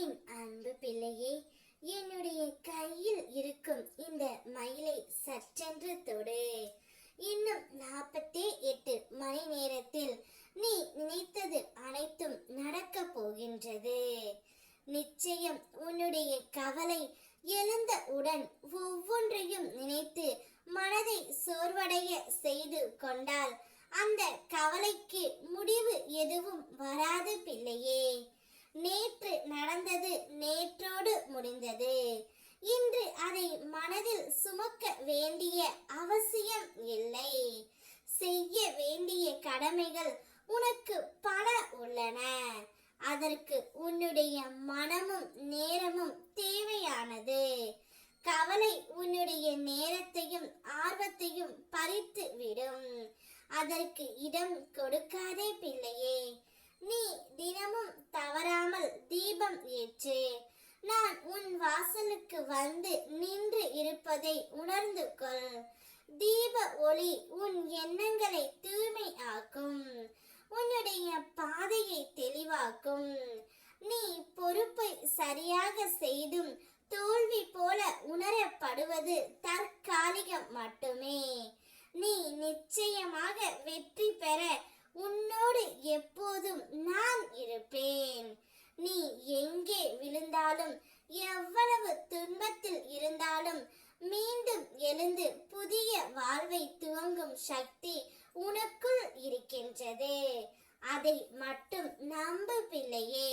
என் அன்பு பிள்ளையே என்னுடைய கையில் இருக்கும் இந்த மயிலை சற்றென்று தொடு. இன்னும் நாற்பத்தி எட்டு மணி நேரத்தில் நீ நினைத்தது அனைத்தும் நடக்கப் போகின்றது. நிச்சயம் உன்னுடைய கவலை எழுந்தவுடன் ஒவ்வொன்றையும் நினைத்து மனதை சோர்வடைய செய்து கொண்டால் அந்த கவலைக்கு முடிவு எதுவும் வராது பிள்ளையே. மனதில் சுமக்க வேண்டிய அவசியம் இல்லை. செய்ய வேண்டிய கடமைகள் உனக்கு பல உள்ளன. அதற்கு உன்னுடைய மனமும் நேரமும் தேவையானது. கவலை உன்னுடைய நேரத்தையும் ஆர்வத்தையும் பறித்து விடும். அதற்கு இடம் கொடுக்காதே பிள்ளையே. நீ தினமும் தவறாமல் தீபம் ஏற்று நான் உன் வாசலுக்கு வந்து நின்று இருப்பதை உணர்ந்து கொள். தீப ஒளி உன் எண்ணங்களை தூய்மை ஆக்கும் உன்னுடைய பாதையை தெளிவாக்கும். நீ பொறுப்பை சரியாக செய்தும் தோல்வி போல உணரப்படுவது தற்காலிகம் மட்டுமே. நீ நிச்சயமாக வெற்றி பெற எழுந்து புதிய வாழ்வை துவங்கும் சக்தி உனக்குள் இருக்கின்றது. அதை மட்டும் நம்பு பிள்ளையே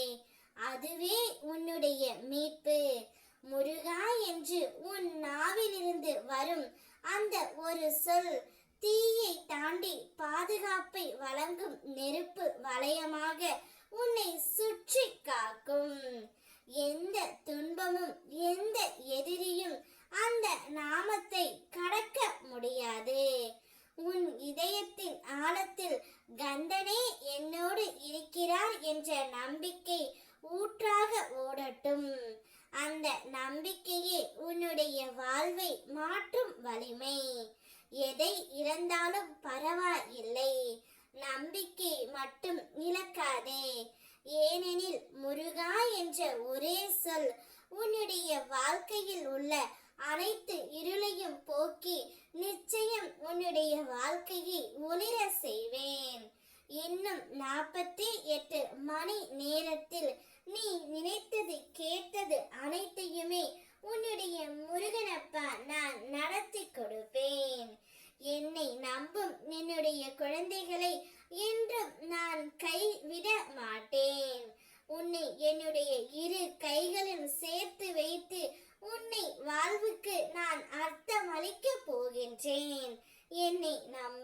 அதுவே உன்னுடைய மீட்பு. முருகா என்று உன் நாவிலிருந்து வரும் அந்த ஒரு சொல் தீயை தாண்டி பாதுகாப்பை வழங்கும் நெருப்பு வளையமாக உன்னை சுற்றி காக்கும். எந்த இருக்கிறார் என்ற நம்பிக்கை ஊற்றாக ஓடட்டும். அந்த நம்பிக்கையே உன்னுடைய வாழ்வை மாற்றும் வலிமை. எதை இழந்தாலும் பரவாயில்லை. நம்பிக்கை மட்டும் இழக்காதே. ஏனெனில் முருகா என்ற ஒரே சொல் உன்னுடைய வாழ்க்கையில் உள்ள அனைத்து இருளை இன்னும் நாற்பத்தி எட்டு. மணி நேரத்தில் நீ நினைத்தது கேட்டது அனைத்தையுமே உன்னுடைய முருகனப்பா நான் நடத்தி கொடுப்பேன். என்னை நம்பும் என்னுடைய குழந்தைகளை என்றும் நான் கைவிட மாட்டேன். உன்னை என்னுடைய இரு கைகளும் சேர்த்து வைத்து உன்னை வாழ்வுக்கு நான் அர்த்தமளிக்க போகின்றேன். என்னை நம்ப